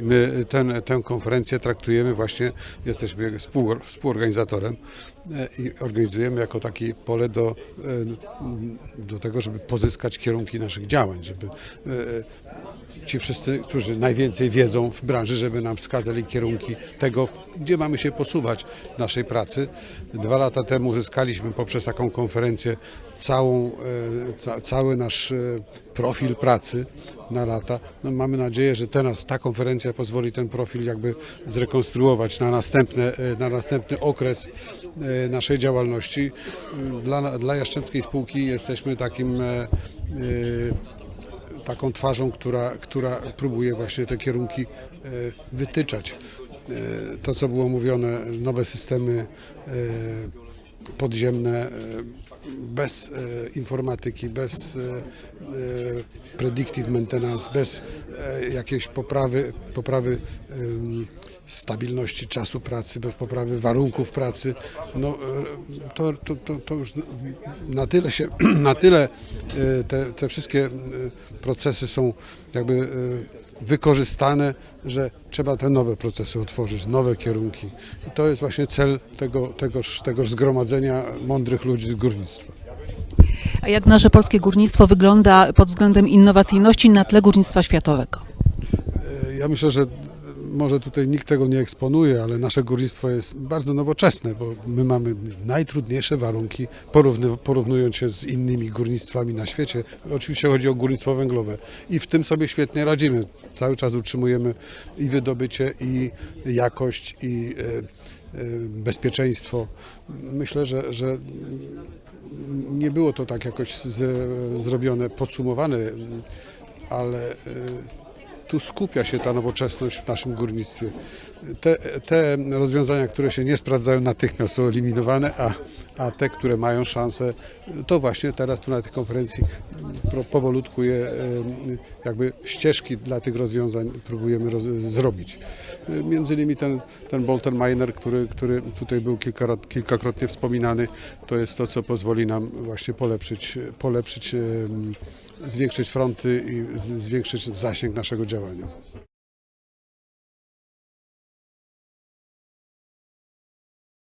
I my ten, tę konferencję traktujemy właśnie, jesteśmy współ, współorganizatorem i organizujemy jako takie pole do, e, do tego, żeby pozyskać kierunki naszych działań, żeby e, ci wszyscy, którzy najwięcej wiedzą w branży, żeby nam wskazali kierunki tego, gdzie mamy się posuwać w naszej pracy. Dwa lata temu uzyskaliśmy poprzez taką konferencję całą, e, ca, cały nasz profil pracy na lata. No, mamy nadzieję, że teraz ta konferencja pozwoli ten profil jakby zrekonstruować na, następne, na następny okres naszej działalności. Dla, dla Jastrzębskiej Spółki jesteśmy takim e, e, taką twarzą, która, która próbuje właśnie te kierunki e, wytyczać. To, co było mówione, nowe systemy podziemne, bez informatyki, bez predictive maintenance, bez jakiejś poprawy, poprawy stabilności czasu pracy, bez poprawy warunków pracy, no, e, to, to, to, to już na tyle się, na tyle e, te, te wszystkie e, procesy są jakby wykorzystane, że trzeba te nowe procesy otworzyć, nowe kierunki. I to jest właśnie cel tego, tegoż, tegoż zgromadzenia mądrych ludzi z górnictwa. A jak nasze polskie górnictwo wygląda pod względem innowacyjności na tle górnictwa światowego? Ja myślę, że może tutaj nikt tego nie eksponuje, ale nasze górnictwo jest bardzo nowoczesne, bo my mamy najtrudniejsze warunki porównując się z innymi górnictwami na świecie. Oczywiście chodzi o górnictwo węglowe i w tym sobie świetnie radzimy. Cały czas utrzymujemy i wydobycie, i jakość, i e, e, bezpieczeństwo. Myślę, że, że nie było to tak jakoś z, zrobione, podsumowane, ale e, tu skupia się ta nowoczesność w naszym górnictwie. Te, te rozwiązania, które się nie sprawdzają, natychmiast są eliminowane, a, a te, które mają szansę, to właśnie teraz tu na tej konferencji powolutku je jakby ścieżki dla tych rozwiązań próbujemy roz, zrobić. Między innymi ten, ten Bolton Miner, który, który tutaj był kilkakrot, kilkakrotnie wspominany, to jest to, co pozwoli nam właśnie polepszyć, polepszyć zwiększyć fronty i zwiększyć zasięg naszego działania.